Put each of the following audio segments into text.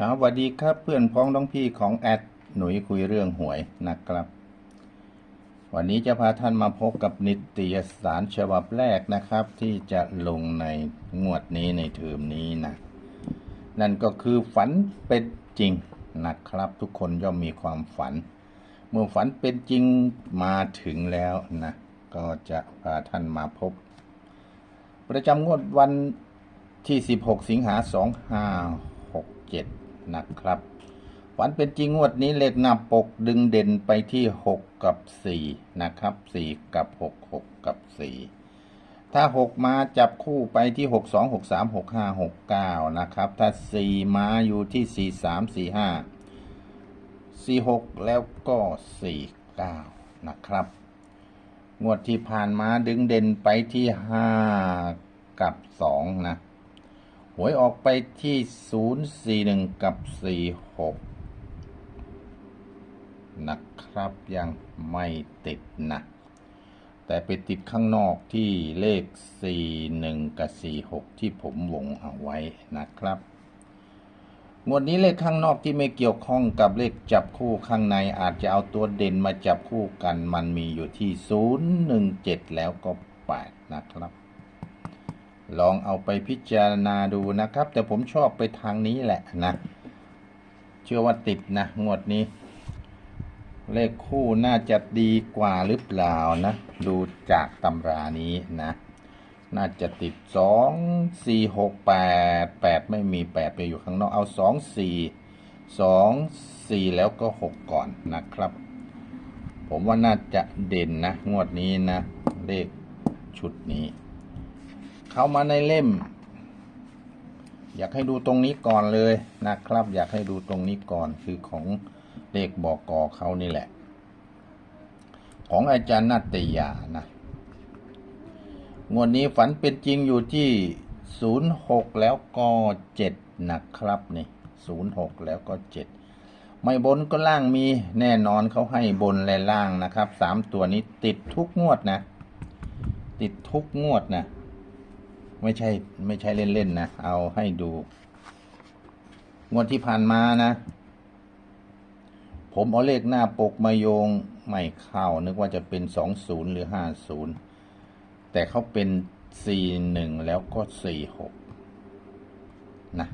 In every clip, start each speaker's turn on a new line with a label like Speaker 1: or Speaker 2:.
Speaker 1: ครับสวัสดีครับเพื่อนพ้องน้องพี่ของแอดหนุ่ยคุยเรื่องหวยนะครับ วันนี้จะพาท่านมาพบกับนิตยสารฉบับแรกนะครับ ที่จะลงในงวดนี้ในเทอมนี้นะ นั่นก็คือฝันเป็นจริงนะครับ ทุกคนย่อมมีความฝัน เมื่อฝันเป็นจริงมาถึงแล้วนะ ก็จะพาท่านมาพบ ประจำงวดวันที่ 16 สิงหา2567 นะครับ ฝันเป็นจริงงวดนี้เลขหน้าปกดึงเด่นไปที่ 6 กับ 4 นะครับ 4 กับ 6 6 กับ 4 ถ้า 6 มาจับคู่ไปที่ 6 2 6 3 6 5 6 9 นะครับ ถ้า 4 มาอยู่ที่ 4 3 4 5 4 6 แล้วก็ 4 9 นะครับงวดที่ผ่านมาดึงเด่นไปที่ห้ากับสองนะ หวยออกไปที่ศูนย์สี่หนึ่งกับสี่หกนะครับยังไม่ติดนะ แต่ไปติดข้างนอกที่เลขสี่หนึ่งกับสี่หกที่ผมวงเอาไว้นะครับงวดนี้เลขข้างนอกที่ไม่เกี่ยวข้องกับเลขจับคู่ข้างในอาจจะเอาตัวเด่นมาจับคู่กันมันมีอยู่ที่ 017 แล้วก็ 8 นะครับ ลองเอาไปพิจารณาดูนะครับ แต่ผมชอบไปทางนี้แหละนะ เชื่อว่าติดนะงวดนี้ เลขคู่น่าจะดีกว่าหรือเปล่านะ ดูจากตำรานี้นะ น่าจะติดสองสี่หกแปดแปดไม่มีแปดไปอยู่ข้างนอกเอาสองสี่สองสี่แล้วก็หกก่อนนะครับ ผมว่าน่าจะเด่นนะ งวดนี้นะ เลขชุดนี้ เข้ามาในเล่ม อยากให้ดูตรงนี้ก่อนเลยนะครับ อยากให้ดูตรงนี้ก่อนคือของเลขบอกกอเขานี่แหละ ของอาจารย์นัตยานะงวดนี้ฝันเป็นจริงอยู่ที่06แล้วก็7นะครับนี่06แล้วก็7ไม่บนก็ล่างมีแน่นอนเขาให้บนและล่างนะครับสามตัวนี้ติดทุกงวดนะ ติดทุกงวดนะ ไม่ใช่ ไม่ใช่เล่นๆนะ เอาให้ดู งวดที่ผ่านมานะ ผมเอาเลขหน้าปกมาโยงไม่เข้า นึกว่าจะเป็น20หรือ50แต่เขาเป็น41แล้วก็46นะ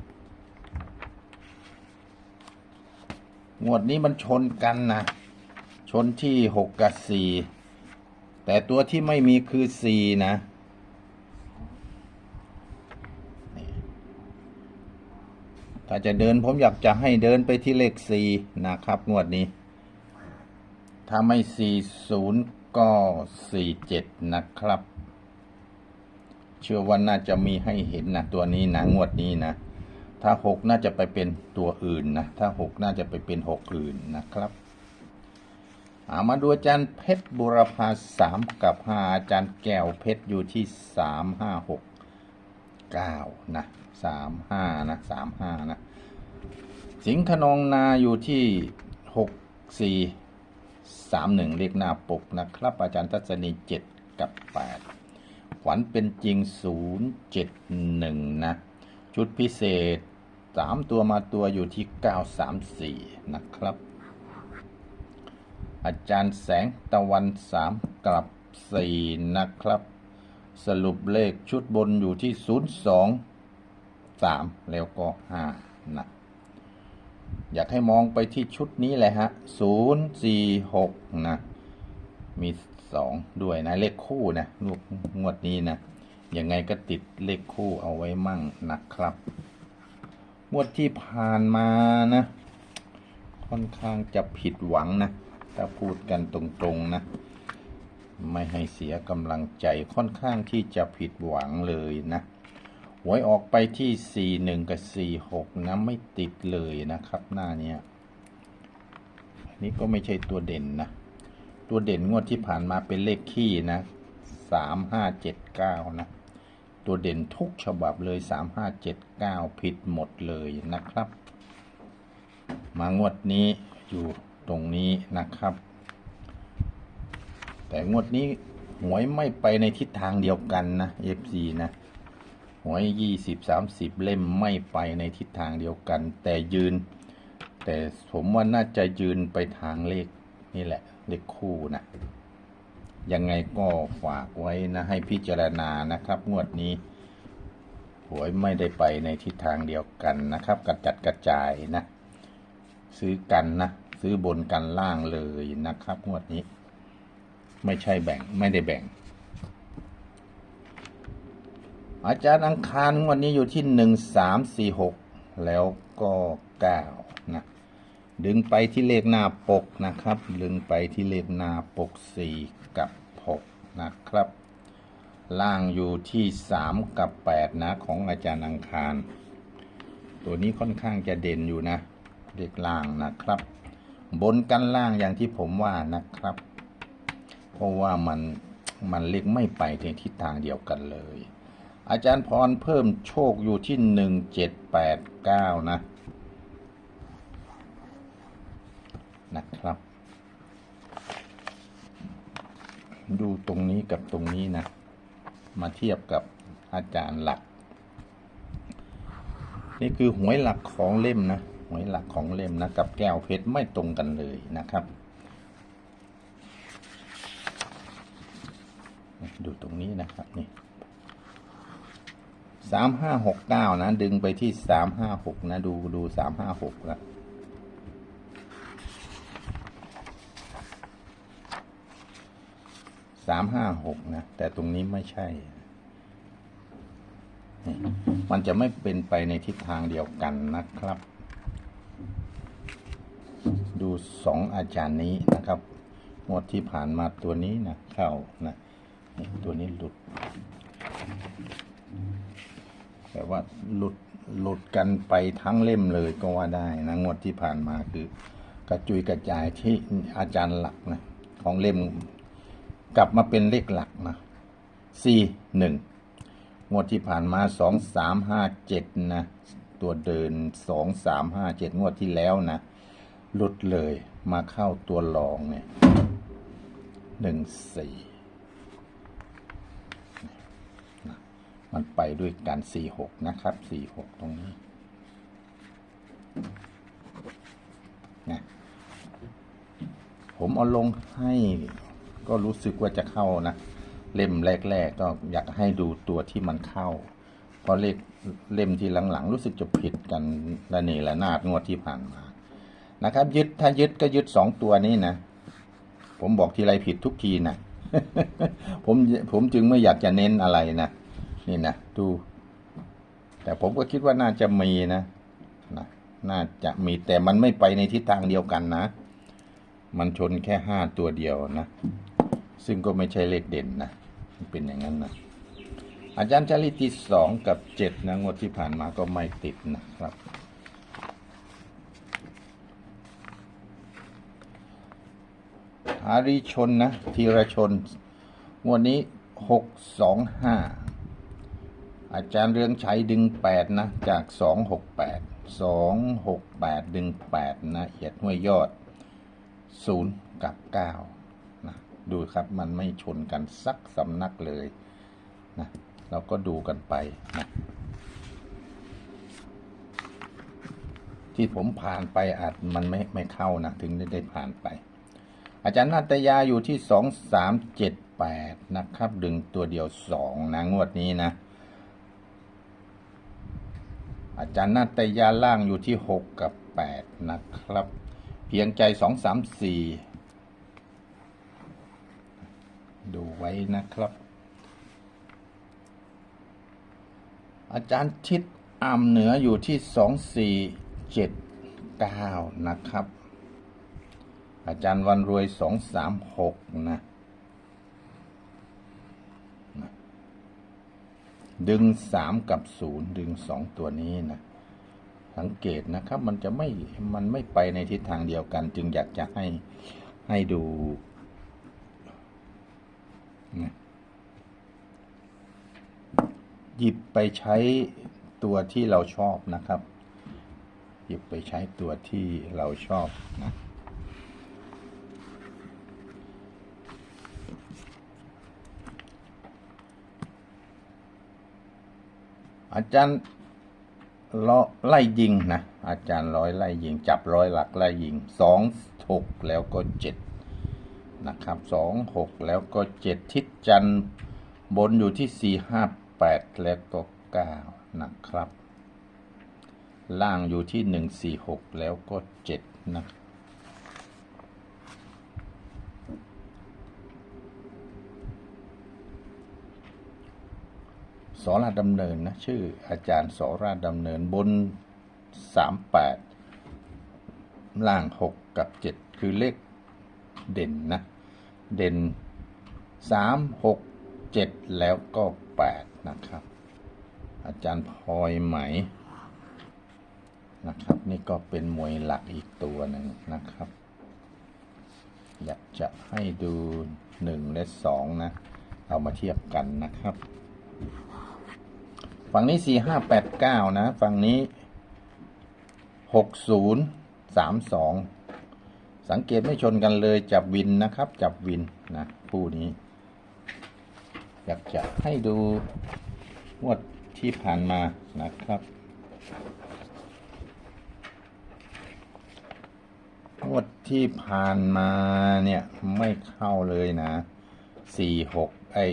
Speaker 1: งวดนี้มันชนกันนะ ชนที่6กับ4แต่ตัวที่ไม่มีคือ4นะ ถ้าจะเดินผมอยากจะให้เดินไปที่เลข4นะครับ งวดนี้ ถ้าไม่40ก็47นะครับ เชื่อว่าน่าจะมีให้เห็นนะตัวนี้นะงวดนี้นะ ถ้า6น่าจะไปเป็นตัวอื่นนะ ถ้า6น่าจะไปเป็น6อื่นนะครับอามาดูอาจารย์เพชรบุรพาสามกับห้าอาจารย์แก้วเพชรอยู่ที่สามห้าหกเก้านะ สามห้านะสามห้านะ สิงห์ขนองนาอยู่ที่หกสี่สามหนึ่งเลขหน้าปกนะครับ อาจารย์ทัศนีเจ็ดกับแปดขวัญเป็นจริงศูนย์เจ็ดหนึ่งนะ ชุดพิเศษสามตัวมาตัวอยู่ที่เก้าสามสี่นะครับ อาจารย์แสงตะวันสามกลับสี่นะครับ สรุปเลขชุดบนอยู่ที่ศูนย์สอง สามแล้วก็ห้านะอยากให้มองไปที่ชุดนี้แหละฮะศูนย์สี่หกนะ มีสองด้วยนะ เลขคู่นะลูกงวดนี้นะยังไงก็ติดเลขคู่เอาไว้มั่งนะครับ งวดที่ผ่านมานะ ค่อนข้างจะผิดหวังนะ ถ้าพูดกันตรงๆนะ ไม่ให้เสียกำลังใจค่อนข้างที่จะผิดหวังเลยนะ หวยออกไปที่ 41 กับ 46 นะไม่ติดเลยนะครับ หน้าเนี้ยอันนี้ก็ไม่ใช่ตัวเด่นนะ ตัวเด่นงวดที่ผ่านมาเป็นเลขขี้นะ 3579 นะ ตัวเด่นทุกฉบับเลย 3579 ผิดหมดเลยนะครับ มางวดนี้อยู่ตรงนี้นะครับ แต่งวดนี้หวยไม่ไปในทิศทางเดียวกันนะ FC นะ หวยยี่สิบสามสิบเล่มไม่ไปในทิศทางเดียวกัน แต่ยืน แต่ผมว่าน่าจะยืนไปทางเลขนี่แหละ เลขคู่นะยังไงก็ฝากไว้นะ ให้พิจารณานะครับ งวดนี้หวยไม่ได้ไปในทิศทางเดียวกันนะครับ กระจัดกระจายนะ ซื้อกันนะ ซื้อบนกันล่างเลยนะครับ งวดนี้ ไม่ใช่แบ่งไม่ได้แบ่ง อาจารย์อังคารงวดนี้อยู่ที่หนึ่งสามสี่หกแล้วก็เก้านะดึงไปที่เลขหน้าปกนะครับ ดึงไปที่เลขหน้าปกสี่กับหกนะครับ ล่างอยู่ที่สามกับแปดนะของอาจารย์อังคาร ตัวนี้ค่อนข้างจะเด่นอยู่นะเลขล่างนะครับ บนกันล่างอย่างที่ผมว่านะครับ เพราะว่ามันมันเลขไม่ไปในทิศทางเดียวกันเลย อาจารย์พรเพิ่มโชคอยู่ที่หนึ่งเจ็ดแปดเก้านะ นะครับ ดูตรงนี้กับตรงนี้นะ มาเทียบกับอาจารย์หลัก นี่คือหวยหลักของเล่มนะหวยหลักของเล่มนะ กับแก้วเพชรไม่ตรงกันเลยนะครับ ดูตรงนี้นะครับนี่ สามห้าหกเก้านะ ดึงไปที่สามห้าหกนะ ดูดูสามห้าหกแล้วสามห้าหกนะ แต่ตรงนี้ไม่ใช่ มันจะไม่เป็นไปในทิศทางเดียวกันนะครับ ดูสองอาจารย์นี้นะครับงวดที่ผ่านมาตัวนี้นะเข้านะตัวนี้หลุด แต่ว่าหลุดหลุดกันไปทั้งเล่มเลยก็ว่าได้นะงวดที่ผ่านมาคือกระจุยกระจายที่อาจารย์หลักนะของเล่มกลับมาเป็นเลขหลักนะสี่หนึ่งงวดที่ผ่านมาสองสามห้าเจ็ดนะตัวเดินสองสามห้าเจ็ดงวดที่แล้วนะหลุดเลยมาเข้าตัวรองเนี่ยหนึ่งสี่นะ มันไปด้วยกันสี่หกนะครับสี่หกตรงนี้นะผมเอาลงให้ก็รู้สึกว่าจะเข้านะ เล่มแรก ๆ ก็อยากให้ดูตัวที่มันเข้า เพราะเลขเล่มที่หลัง ๆ รู้สึกจะผิดกันละนี่ละนาดงวดที่ผ่านมานะครับ ยึดถ้ายึดก็ยึดสองตัวนี้นะ ผมบอกทีไรผิดทุกทีนะผมผมจึงไม่อยากจะเน้นอะไรนะ นี่นะดู แต่ผมก็คิดว่าน่าจะมีนะนะน่าจะมีแต่มันไม่ไปในทิศทางเดียวกันนะ มันชนแค่ห้าตัวเดียวนะ ซึ่งก็ไม่ใช่เลขเด่นนะเป็นอย่างนั้นนะอาจารย์ชาลิติดสองกับเจ็ดนะงวดที่ผ่านมาก็ไม่ติดนะครับ อาริชนนะธีรชน งวดนี้หกสองห้า อาจารย์เรืองชัยดึงแปดนะ จากสองหกแปดสองหกแปดดึงแปดนะเอียดห้วยยอดศูนย์กับเก้านะ ดูครับมันไม่ชนกันสักสำนักเลยนะเราก็ดูกันไปนะที่ผมผ่านไปอาจมันไม่ไม่เข้านะ ถึงได้ได้ผ่านไป อาจารย์นาตยาอยู่ที่สองสามเจ็ดแปดนะครับ ดึงตัวเดียวสองนะ งวดนี้นะ อาจารย์นาตยาล่างอยู่ที่หกกับแปดนะครับ เพียงใจสองสามสี่ดูไว้นะครับ อาจารย์ทิศอามเหนืออยู่ที่สองสี่เจ็ดเก้านะครับ อาจารย์วันรวยสองสามหกนะ ดึงสามกับศูนย์ดึงสองตัวนี้นะ สังเกตนะครับ มันจะไม่ มันไม่ไปในทิศทางเดียวกัน จึงอยากจะให้ให้ดูนะหยิบไปใช้ตัวที่เราชอบนะครับ หยิบไปใช้ตัวที่เราชอบนะ อาจารย์ล้อไล่ยิงนะ อาจารย์ร้อยไล่ยิง จับร้อยหลักไล่ยิงสองหกแล้วก็เจ็ดนะครับสองหกแล้วก็เจ็ดทิศจันทร์บนอยู่ที่สี่ห้าแปดแล้วก็เก้านะครับ ล่างอยู่ที่หนึ่งสี่หกแล้วก็เจ็ดนะ สอราชดำเนินนะชื่ออาจารย์สอราชดำเนินบนสามแปดล่างหกกับเจ็ดคือเลขเด่นนะ เด่นสามหกเจ็ดแล้วก็แปดนะครับ อาจารย์พลอยไหมนะครับ นี่ก็เป็นมวยหลักอีกตัวหนึ่งนะครับ อยากจะให้ดูหนึ่งและสองนะ เอามาเทียบกันนะครับ ฝั่งนี้สี่ห้าแปดเก้านะ ฝั่งนี้หกศูนย์สามสองสังเกตไม่ชนกันเลยจับวินนะครับ จับวินนะคู่นี้ อยากจะให้ดูงวดที่ผ่านมานะครับงวดที่ผ่านมาเนี่ย ไม่เข้าเลยนะสี่หกไอ้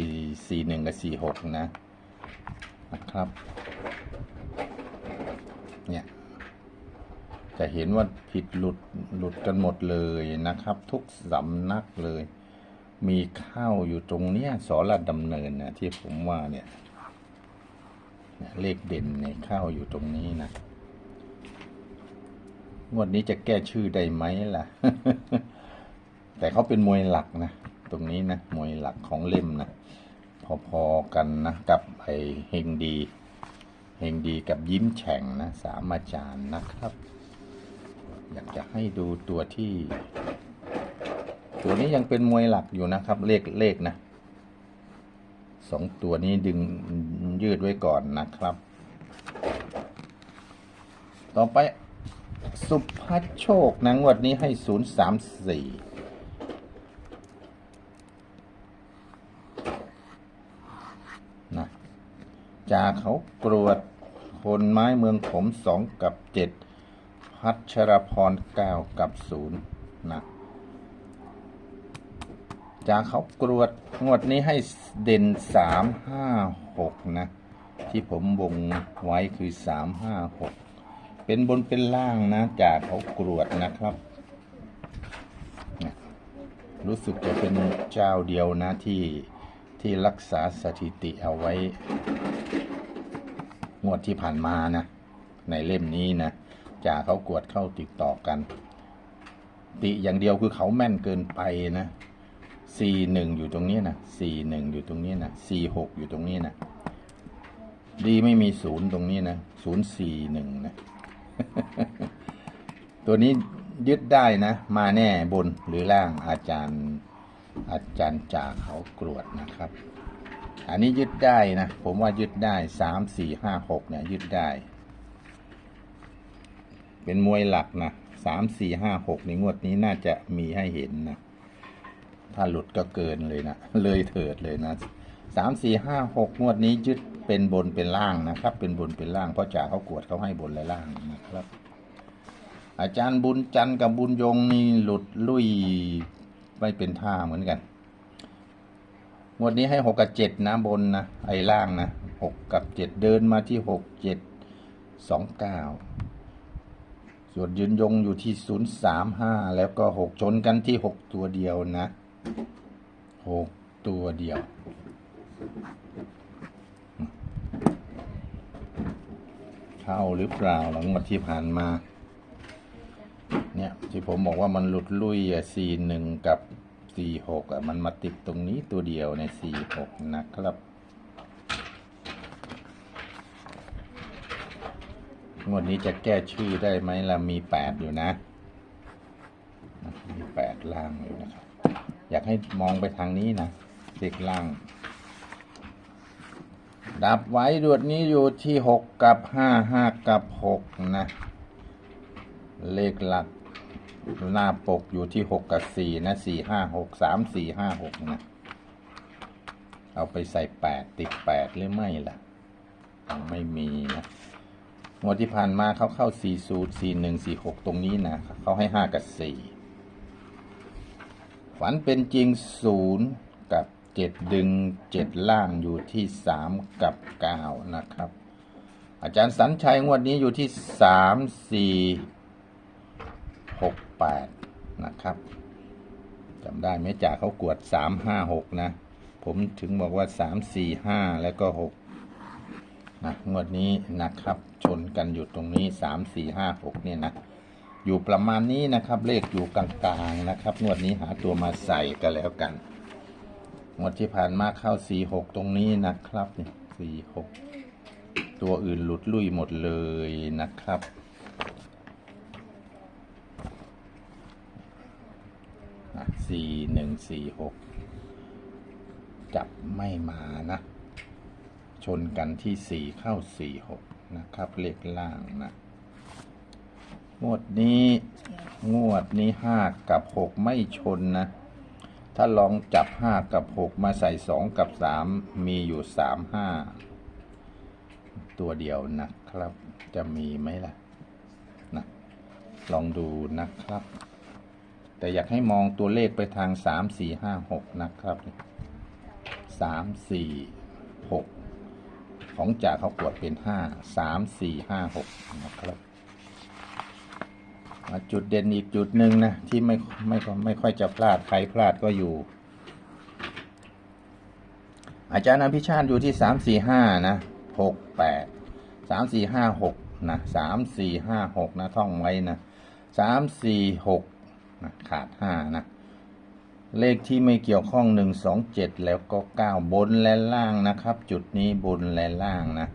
Speaker 1: สี่หนึ่งกับสี่หกนะ นะครับ เนี่ย จะเห็นว่าผิดหลุดหลุดกันหมดเลยนะครับ ทุกสำนักเลย มีข้าวอยู่ตรงเนี้ยสอระดำเนินนะที่ผมว่าเนี่ยเลขเด่นเนี่ยเข้าวอยู่ตรงนี้นะงวดนี้จะแก้ชื่อได้ไหมล่ะ แต่เขาเป็นมวยหลักนะ ตรงนี้นะ มวยหลักของเล่มนะ พอๆกันนะ กับไอเฮงดี เฮงดีกับยิ้มแฉ่งนะสามอาจารย์นะครับ อยากจะให้ดูตัวที่ ตัวนี้ยังเป็นมวยหลักอยู่นะครับ เลขเลขนะสองตัวนี้ดึงยืดไว้ก่อนนะครับ ต่อไปสุภโชคนะงวดนี้ให้ศูนย์สามสี่ จากเขากรวดคนไม้เมืองขมสองกับเจ็ดพัชรพรเก้ากับศูนย์นะจากเขากรวดงวดนี้ให้เด่นสามห้าหกนะ ที่ผมวงไว้คือสามห้าหกเป็นบนเป็นล่างนะจากเขากรวดนะครับ รู้สึกจะเป็นเจ้าเดียวนะที่ ที่รักษาสถิติเอาไว้ งวดที่ผ่านมานะ ในเล่มนี้นะจากเขากวดเข้าติดต่อกัน ติอย่างเดียวคือเขาแม่นเกินไปนะสี่หนึ่งอยู่ตรงนี้นะสี่หนึ่งอยู่ตรงนี้นะสี่หกอยู่ตรงนี้นะดีไม่มีศูนย์ตรงนี้นะศูนย์สี่หนึ่งนะ ตัวนี้ยึดได้นะ มาแน่บนหรือล่างอาจารย์ อาจารย์จ่าเขากรวดนะครับ อันนี้ยึดได้นะ ผมว่ายึดได้สามสี่ห้าหกเนี่ยยึดได้ เป็นมวยหลักนะสามสี่ห้าหกในงวดนี้น่าจะมีให้เห็นนะ ถ้าหลุดก็เกินเลยนะ เลยเถิดเลยนะสามสี่ห้าหกงวดนี้ยึดเป็นบนเป็นล่างนะครับ เป็นบนเป็นล่างเพราะจ่าเขากวดเขาให้บนและล่างนะครับ อาจารย์บุญจันทร์กับบุญยงนี่หลุดลุย ไม่เป็นท่าเหมือนกัน งวดนี้ให้หกกับเจ็ดนะบนนะ ไอ้ล่างนะหกกับเจ็ดเดินมาที่หกเจ็ดสองเก้าส่วนยืนยงอยู่ที่ศูนย์สามห้าแล้วก็หกชนกันที่หกตัวเดียวนะหกตัวเดียวเข้าหรือเปล่าหลังวันที่ผ่านมา เนี่ยที่ผมบอกว่ามันหลุดลุยอะสี่หนึ่งกับสี่หกอะมันมาติดตรงนี้ตัวเดียวในสี่หกนะครับงวดนี้จะแก้ชื่อได้ไหมล่ะมีแปดอยู่นะ มีแปดล่างอยู่นะครับ อยากให้มองไปทางนี้นะเลขล่าง ดับไว้ดวดนี้อยู่ที่หกกับห้าห้ากับหกนะ เลขหลักหน้าปกอยู่ที่หกกับสี่นะสี่ห้าหกสามสี่ห้าหกนะ เอาไปใส่แปดติดแปดหรือไม่ล่ะยังไม่มีนะงวดที่ผ่านมาเขาเข้าสี่สูตรสี่หนึ่งสี่หกตรงนี้นะเขาให้ห้ากับสี่ฝันเป็นจริงศูนย์กับเจ็ดดึงเจ็ดล่างอยู่ที่สามกับเก้านะครับ อาจารย์สัญชัยงวดนี้อยู่ที่สามสี่ หกแปดนะครับจำได้ไหมจากเขากวดสามห้าหกนะ ผมถึงบอกว่าสามสี่ห้าแล้วก็หกนะงวดนี้นะครับ ชนกันอยู่ตรงนี้สามสี่ห้าหกเนี่ยนะ อยู่ประมาณนี้นะครับ เลขอยู่กลางๆนะครับ งวดนี้หาตัวมาใส่กันแล้วกัน งวดที่ผ่านมาเข้าสี่หกตรงนี้นะครับสี่หกตัวอื่นหลุดลุ่ยหมดเลยนะครับ สี่หนึ่งสี่หกจับไม่มานะ ชนกันที่สี่เข้าสี่หกนะครับ เลขล่างนะงวดนี้งวดนี้ห้ากับหกไม่ชนนะ ถ้าลองจับห้ากับหกมาใส่สองกับสามมีอยู่สามห้าตัวเดียวนะครับ จะมีไหมล่ะนะลองดูนะครับ แต่อยากให้มองตัวเลขไปทางสามสี่ห้าหกนะครับสามสี่หกของจ่าเขากดเป็นห้าสามสี่ห้าหกนะครับจุดเด่นอีกจุดหนึ่งนะ ที่ไม่ไม่ไม่ค่อยจะพลาดใครพลาดก็อยู่ อาจารย์อภิชาติอยู่ที่สามสี่ห้านะหกแปดสามสี่ห้าหกนะสามสี่ห้าหกนะท่องไว้นะสามสี่หก นะขาดห้านะ เลขที่ไม่เกี่ยวข้องหนึ่งสองเจ็ดแล้วก็เก้าบนและล่างนะครับ จุดนี้บนและล่างนะ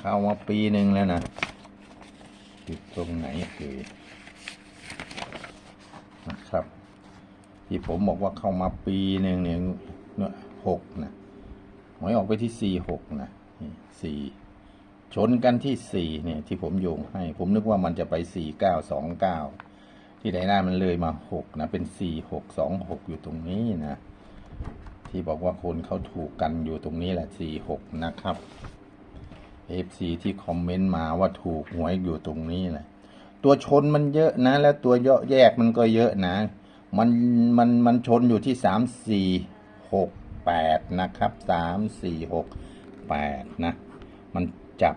Speaker 1: เข้ามาปีหนึ่งแล้วนะอยู่ตรงไหนคือนะครับ ที่ผมบอกว่าเข้ามาปีหนึ่งเนี่ยหกนะหวยออกไปที่สี่หกนะสี่ ชนกันที่สี่เนี่ยที่ผมโยงให้ ผมนึกว่ามันจะไปสี่เก้าสองเก้าที่ไหนหน้ามันเลยมาหกนะ เป็นสี่หกสองหกอยู่ตรงนี้นะ ที่บอกว่าคนเขาถูกกันอยู่ตรงนี้แหละสี่หกนะครับ FC ที่คอมเมนต์มาว่าถูกหวยอยู่ตรงนี้แหละ ตัวชนมันเยอะนะ แล้วตัวเยอแยกมันก็เยอะนะ มันมันมันชนอยู่ที่สามสี่หกแปดนะครับสามสี่หกแปดนะ มัน จับ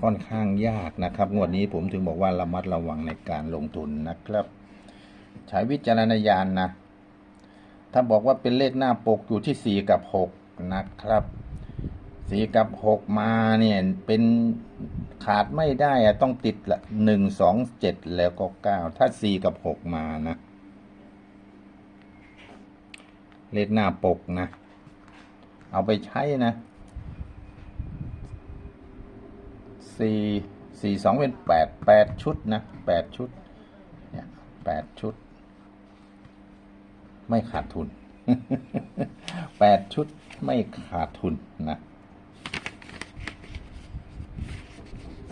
Speaker 1: ค่อนข้างยากนะครับ งวดนี้ผมถึงบอกว่าระมัดระวังในการลงทุนนะครับ ใช้วิจารณญาณนะ ถ้าบอกว่าเป็นเลขหน้าปกอยู่ที่สี่กับหกนะครับสี่กับหกมาเนี่ยเป็นขาดไม่ได้อะต้องติดละหนึ่งสองเจ็ดแล้วก็เก้าถ้าสี่กับหกมานะ เลขหน้าปกนะ เอาไปใช้นะ สี่สี่สองเป็นแปดแปดชุดนะแปดชุดเนี่ยแปดชุด ไม่ขาดทุนแปดชุดไม่ขาดทุนนะ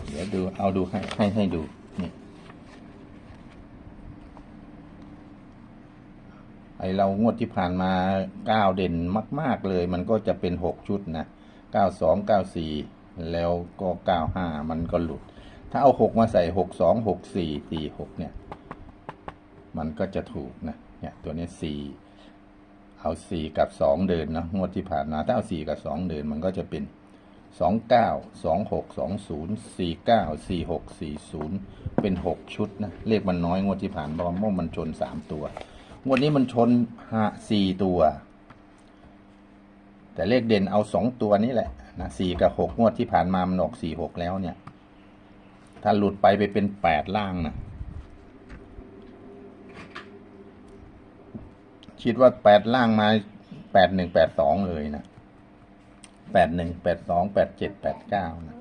Speaker 1: เดี๋ยวดูเอาดูให้ให้ให้ดูนี่ไอเรางวดที่ผ่านมาเก้าเด่นมาก ๆ เลย มันก็จะเป็นหกชุดนะเก้าสองเก้าสี่ แล้วก็เก้าห้ามันก็หลุด ถ้าเอาหกมาใส่หกสองหกสี่สี่หกเนี่ย มันก็จะถูกนะเนี่ยตัวนี้สี่เอาสี่กับสองเดินนะงวดที่ผ่านมาถ้าเอาสี่กับสองเดินมันก็จะเป็นสองเก้าสองหกสองศูนย์สี่เก้าสี่หกสี่ศูนย์เป็นหกชุดนะเลขมันน้อยงวดที่ผ่านมาเพราะมันชนสามตัวงวดนี้มันชนห้าสี่ตัว แต่เลขเด่นเอาสองตัวนี้แหละนะสี่กับหกงวดที่ผ่านมามันออกสี่หกแล้วเนี่ย ถ้าหลุดไปไปเป็นแปดล่างนะคิดว่าแปดล่างมาแปดหนึ่งแปดสองเลยนะแปดหนึ่งแปดสองแปดเจ็ดแปดเก้านะ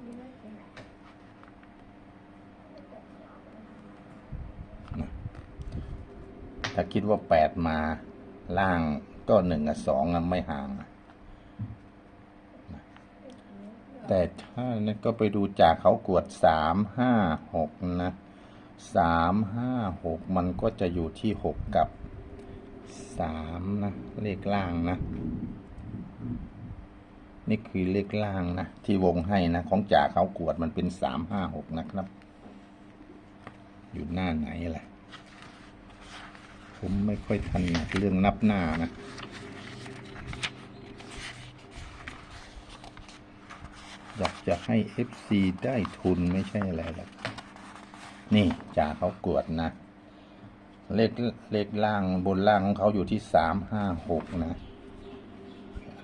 Speaker 1: ถ้าคิดว่าแปดมาล่างก็หนึ่งกับสองไม่ห่างนะ แต่ถ้านั้นก็ไปดูจากเขากวดสามห้าหกนะสามห้าหกมันก็จะอยู่ที่หกกับสามนะเลขล่างนะ นี่คือเลขล่างนะ ที่วงให้นะของจ่าเขากวดมันเป็นสามห้าหกนะครับ อยู่หน้าไหนล่ะ ผมไม่ค่อยทันนะเรื่องนับหน้านะ อยากจะให้ FC ได้ทุนไม่ใช่อะไรหรอกนี่จ่าเขากวดนะ เลขเลขล่างบนล่างของเขาอยู่ที่สามห้าหกนะ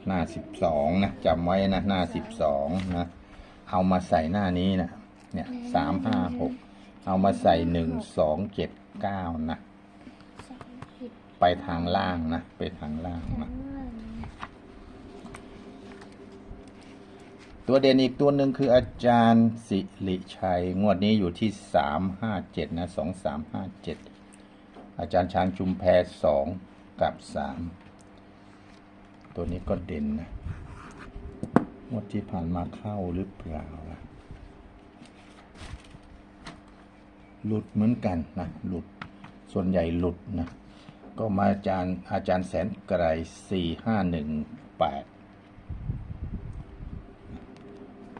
Speaker 1: หน้าสิบสองนะจำไว้นะ หน้าสิบสองนะ เอามาใส่หน้านี้นะเนี่ยสามห้าหกเอามาใส่หนึ่งสองเจ็ดเก้านะ ไปทางล่างนะ ไปทางล่างนะ
Speaker 2: งวัน
Speaker 1: ตัวเด่นอีกตัวหนึ่งคืออาจารย์สิริชัย งวดนี้อยู่ที่สามห้าเจ็ดนะสองสามห้าเจ็ดอาจารย์ชาญชุมแพรสองกับสามตัวนี้ก็เด่นนะงวดที่ผ่านมาเข้าหรือเปล่าล่ะหลุดเหมือนกันนะหลุดส่วนใหญ่หลุดนะก็มาอาจารย์อาจารย์แสนไกรสี่ห้าหนึ่งแปด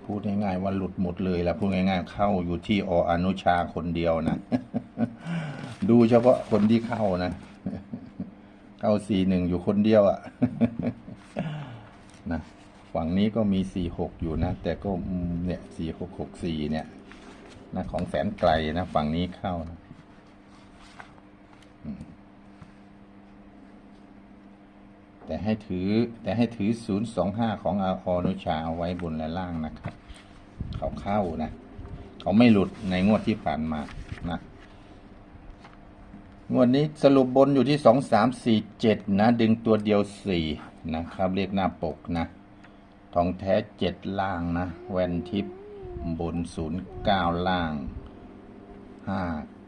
Speaker 1: พูดง่ายๆว่าหลุดหมดเลยแล้วพูดง่ายๆเข้าอยู่ที่ออนุชาคนเดียวนะดูเฉพาะคนที่เข้านะ เข้าสี่หนึ่งอยู่คนเดียวอะ่ะนะฝั่งนี้ก็มีสี่หกอยู่นะ แต่ก็เนี่ยสี่หกหกสี่เนี่ยนะของแสนไกลนะ ฝั่งนี้เข้านะอืม แต่ให้ถือแต่ให้ถือศูนย์สองห้าของอาอนุชาเอาไว้บนและล่างนะครับ เขาเข้านะ เขาไม่หลุดในงวดที่ผ่านมานะงวดนี้สรุปบนอยู่ที่สองสามสี่เจ็ดนะ ดึงตัวเดียวสี่นะครับเรียกหน้าปกนะ ทองแท้เจ็ดล่างนะ แวนทิพย์บนศูนย์เก้าล่างห้า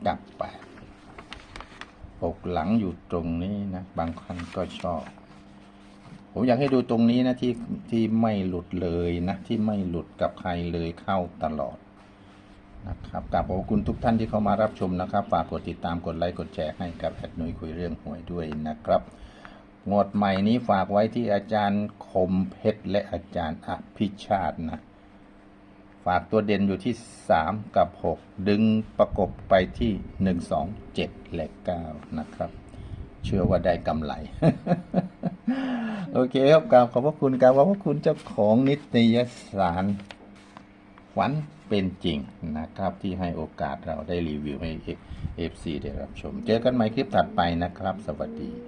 Speaker 1: กับแปดปกหลังอยู่ตรงนี้นะ บางคนก็ชอบ ผมอยากให้ดูตรงนี้นะที่ที่ไม่หลุดเลยนะ ที่ไม่หลุดกับใครเลยเข้าตลอดนะครับกราบขอบคุณทุกท่านที่เข้ามารับชมนะครับ ฝากกดติดตามกดไลค์กดแชร์ให้กับแอดนุยคุยเรื่องหวยด้วยนะครับงวดใหม่นี้ฝากไว้ที่อาจารย์คมเพชรและอาจารย์อภิชาตินะ ฝากตัวเด่นอยู่ที่ 3 กับ 6 ดึงประกบไปที่ 1 2 7 และ 9 นะครับ เชื่อว่าได้กำไร โอเคครับกราบขอบพระคุณกราบขอบพระคุณเจ้าของนิตยสารฝันเป็นจริงนะครับ ที่ให้โอกาสเราได้รีวิวให้เอฟซีได้รับชม เจอกันใหม่คลิปถัดไปนะครับ สวัสดี